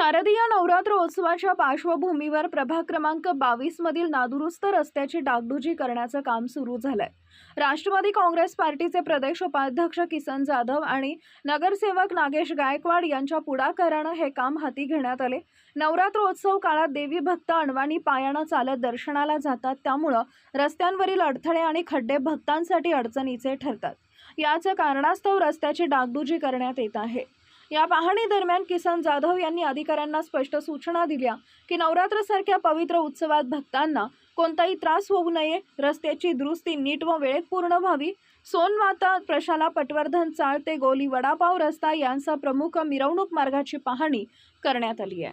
शारदीय नवरात्र उत्सवाच्या पार्श्वभूमीवर प्रभाग क्रमांक बावीस मधील नादुरुस्त रस्त्याची डागडुजी करण्याचं काम सुरू झालंय. राष्ट्रवादी काँग्रेस पार्टीचे प्रदेश उपाध्यक्ष किसन जाधव आणि नगरसेवक नागेश गायकवाड यांच्या पुढाकारानं हे काम हाती घेण्यात आले. नवरात्रोत्सव काळात देवी भक्त अणवाणी पायानं चालत दर्शनाला जातात. त्यामुळं रस्त्यांवरील अडथळे आणि खड्डे भक्तांसाठी अडचणीचे ठरतात. याचं कारणास्तव रस्त्याची डागडुजी करण्यात येत आहे. या पाहणी दरम्यान किसन जाधव यांनी अधिकाऱ्यांना स्पष्ट सूचना दिल्या की नवरात्रसारख्या पवित्र उत्सवात भक्तांना कोणताही त्रास होऊ नये रस्त्याची दुरुस्ती नीट व वेळेत पूर्ण व्हावी. सोनमाता प्रशाला पटवर्धन चाळ ते गोली वडापाव रस्ता यांचा प्रमुख मिरवणूक मार्गाची पाहणी करण्यात आली आहे.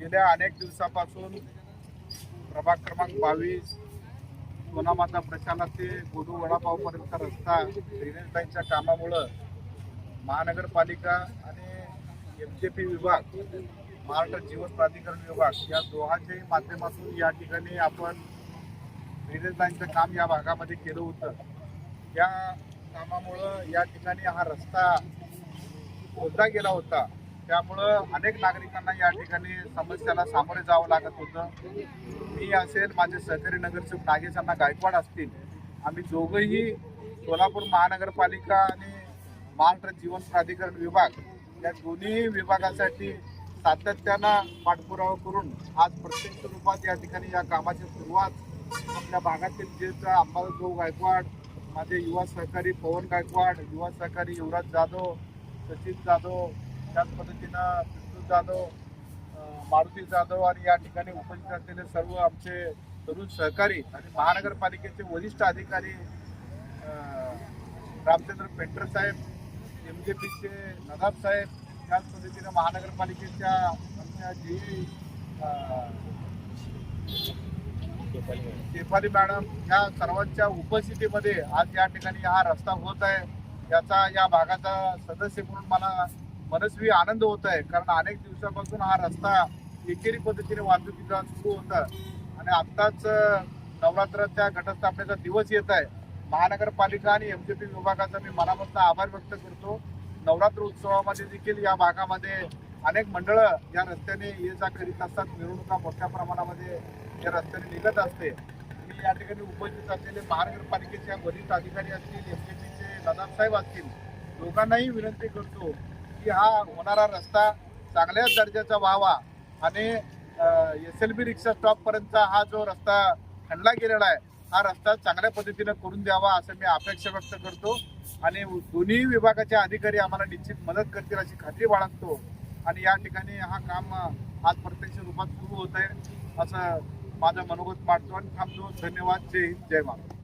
गेल्या अनेक दिवसापासून प्रभाग क्रमांक बावीस सोनामाता प्रशाला ते गोलू वडापावपर्यंत रस्ता ड्रेनेज लाईनच्या कामामुळं महानगरपालिका आणि एम जे पी विभाग महाराष्ट्र जीवन प्राधिकरण विभाग या दोघांच्याही माध्यमातून या ठिकाणी आपण ड्रेनेज लाईनचं काम या भागामध्ये केलं होतं. या कामामुळं या ठिकाणी हा रस्ता खोदला गेला होता. त्यामुळं अनेक नागरिकांना या ठिकाणी समस्याला सामोरे जावं लागत होतं. मी असेल माझे सहकारी नगरसेवक नागेश गायकवाड असतील. आम्ही दोघंही सोलापूर महानगरपालिका आणि महाराष्ट्र जीवन प्राधिकरण विभाग या दोन्ही विभागासाठी सातत्यानं पाठपुरावा करून आज प्रत्येक स्वरूपात या ठिकाणी या कामाची सुरुवात आपल्या भागातील जे अंबादास गायकवाड माझे युवा सहकारी पवन गायकवाड युवा सहकारी युवराज जाधव सचिन जाधव त्याच पद्धतीनं विष्णू जाधव मारुती जाधव आणि या ठिकाणी उपस्थित असलेले सर्व आमचे तरुण सहकारी आणि महानगरपालिकेचे वरिष्ठ अधिकारी रामचंद्र पेंटर साहेब एम जे पीचे नदाब साहेब त्याच पद्धतीनं महानगरपालिकेच्या आमच्या जे शेफाली मॅडम ह्या सर्वांच्या उपस्थितीमध्ये आज या ठिकाणी हा रस्ता होत आहे. याचा या भागाचा सदस्य म्हणून मला मनस्वी आनंद होत आहे. कारण अनेक दिवसापासून हा रस्ता एकेरी पद्धतीने वाहतुकीचा सुरू होता. आणि आत्ताच अं, नवरात्राच्या घटस्थापनेचा दिवस येत आहे. महानगरपालिका आणि एम विभागाचा मी मनापासून आभार व्यक्त करतो. नवरात्र उत्सवामध्ये देखील या भागामध्ये अनेक मंडळं या रस्त्याने ये जा करीत असतात. मिरवणुका मोठ्या प्रमाणामध्ये या रस्त्याने निघत असते. मी या ठिकाणी उपस्थित असलेले महानगरपालिकेच्या वरिष्ठ अधिकारी असतील एम जे पीचे दादासाहेब असतील लोकांनाही विनंती करतो की हा होणारा रस्ता चांगल्याच दर्जाचा व्हावा आणि एस एल बी रिक्षा स्टॉपपर्यंतचा हा जो रस्ता खणला गेलेला आहे हा रस्ता चांगल्या पद्धतीनं करून द्यावा असं मी अपेक्षा व्यक्त करतो. आणि दोन्ही विभागाचे अधिकारी आम्हाला निश्चित मदत करतील अशी खात्री बाळगतो. आणि या ठिकाणी हा काम आज प्रत्यक्ष रूपात सुरू होत आहे असं माझं मनोगत मांडतो आणि थांबतो. धन्यवाद. जय हिंद. जय महाराज